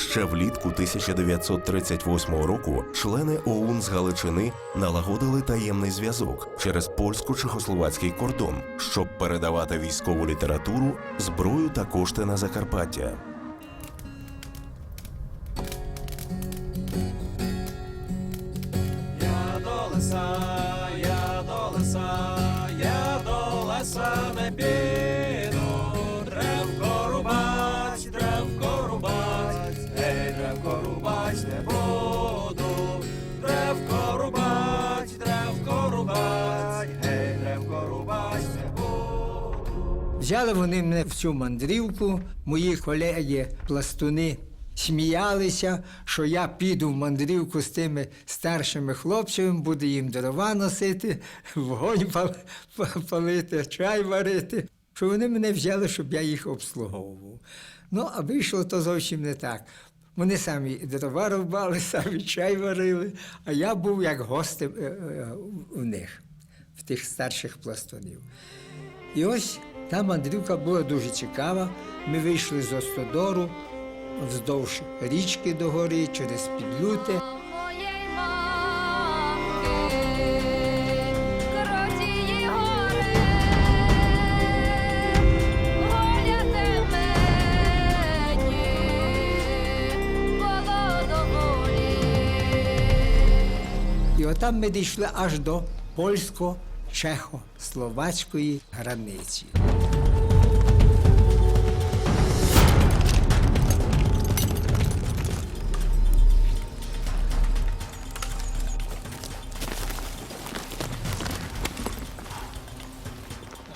Ще влітку 1938 року члени ОУН з Галичини налагодили таємний зв'язок через польсько-чехословацький кордон, щоб передавати військову літературу, зброю та кошти на Закарпаття. Я до леса, Взяли вони мене в цю мандрівку, мої колеги пластуни сміялися, що я піду в мандрівку з тими старшими хлопцями, буду їм дрова носити, вогонь пал- па- палити, чай варити. Що вони мене взяли, щоб я їх обслуговував. Ну, а вийшло то зовсім не так. Вони самі дрова рубали, самі чай варили, а я був як гостем е, е, у них, в тих старших пластунів. І ось та мандрівка була дуже цікава. Ми вийшли з Остодору вздовж річки до гори через підлюти. І отам ми дійшли аж до польсько-чехо-словацької границі.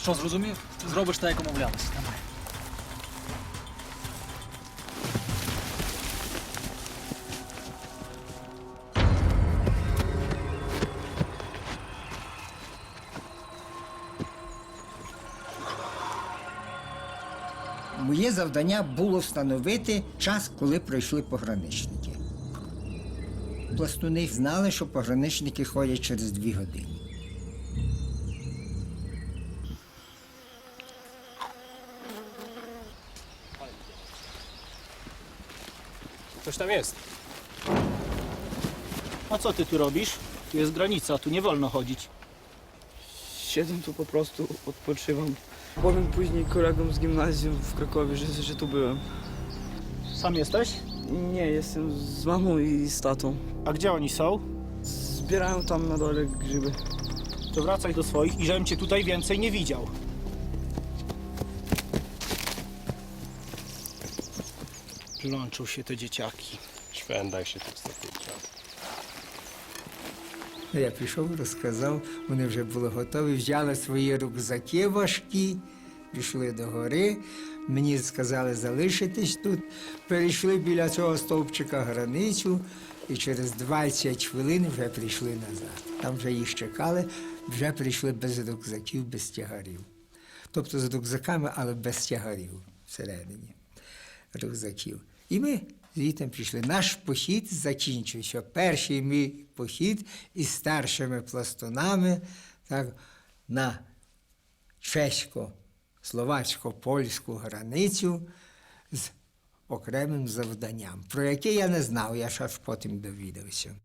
Що зрозумів? Зробиш так, як умовлялися. Давай. Моє завдання було встановити час, коли пройшли пограничники. Пластуни знали, що пограничники ходять через дві години. Coś tam jest. A co ty tu robisz? Tu jest granica, tu nie wolno chodzić. Siedzę tu po prostu, odpoczywam. Powiem później kolegom z gimnazjum w Krakowie, że, że tu byłem. Sam jesteś? Nie, jestem z mamą i z tatą. A gdzie oni są? Zbierają tam na dole grzyby. To wracaj do swoich i żebym cię tutaj więcej nie widział. Plączą się te dzieciaki. Się tu ostatni czas. Ну, Я пішов, розказав, вони вже були готові, взяли свої рюкзаки важкі, пішли до гори. Мені сказали залишитись тут. Перейшли біля цього стовпчика границю і через 20 хвилин вже прийшли назад. Там вже їх чекали, вже прийшли без рюкзаків, без тягарів. Тобто з рюкзаками, але без тягарів всередині рюкзаків. І ми звідти пішли. Наш похід закінчився. Перший мій похід із старшими пластунами так, на чесько-словацько-польську границю з окремим завданням, про яке я не знав, я ж аж потім довідався.